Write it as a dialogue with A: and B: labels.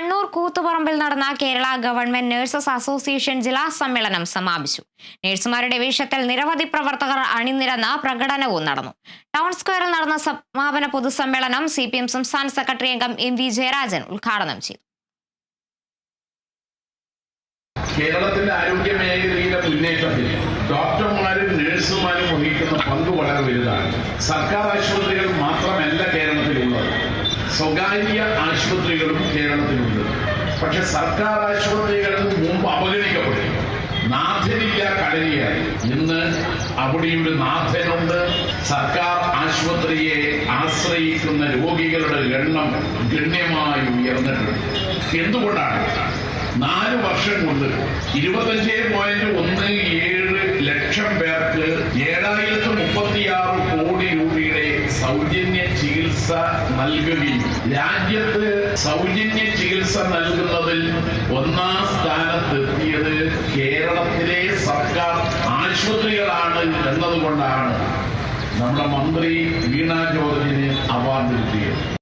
A: കണ്ണൂർ കൂത്തുപറമ്പിൽ നടന്ന Kerala government nurses association ജില്ലാ സമ്മേളനം സമാപിച്ചു. നഴ്സുമാരുടെ വേഷത്തിൽ നിരവധി പ്രവർത്തകർ അണിനിരന്ന പ്രകടനവും നടന്നു. ടൗൺ സ്ക്വയറിൽ നടന്ന സമാപന പൊതുസമ്മേളനം സി പി എം സംസ്ഥാന സെക്രട്ടറി അംഗം എം വി ജയരാജൻ ഉദ്ഘാടനം ചെയ്തു.
B: കേരളത്തിന്റെ ആരോഗ്യ മേഖലയിലെ മുന്നേറ്റത്തിൽ ഡോക്ടർമാരും നഴ്സുമാരും വഹിക്കുന്ന പങ്ക് വളരെ വലുതാണ്. സർക്കാർ ആശുപത്രികൾ മാത്രമല്ല കേരളത്തിലുള്ളത്. സ്വകാര്യ ആശുപത്രികളും കേരളത്തിലുണ്ട്. പക്ഷെ സർക്കാർ ആശുപത്രികൾ മുമ്പ് അവഗണിക്കപ്പെട്ടു. നാഥനില്ല കടലിയായി ഇന്ന് ഒരു നാഥനുണ്ട്. സർക്കാർ ആശുപത്രിയെ ആശ്രയിക്കുന്ന രോഗികളുടെ എണ്ണം ഗണ്യമായി ഉയർന്നിട്ടുണ്ട്. എന്തുകൊണ്ടാണ്? നാല് വർഷം കൊണ്ട് ഇരുപത്തഞ്ച് പോയിന്റ് ഒന്ന് ഏഴ് ലക്ഷം പേർക്ക് ഏഴായിരത്തി മുപ്പത്തിയാറ് കോടി രൂപയുടെ സൗജന്യ ചികിത്സ നൽകുകയും രാജ്യത്ത് സൗജന്യ ചികിത്സ നൽകുന്നതിൽ ഒന്നാം സ്ഥാനത്തെത്തിയത് കേരളത്തിലെ സർക്കാർ ആശുപത്രികളാണ് എന്നതുകൊണ്ടാണ്. നമ്മുടെ മന്ത്രി വീണ ജോർജിന് അവാർഡ് കിട്ടിയത്.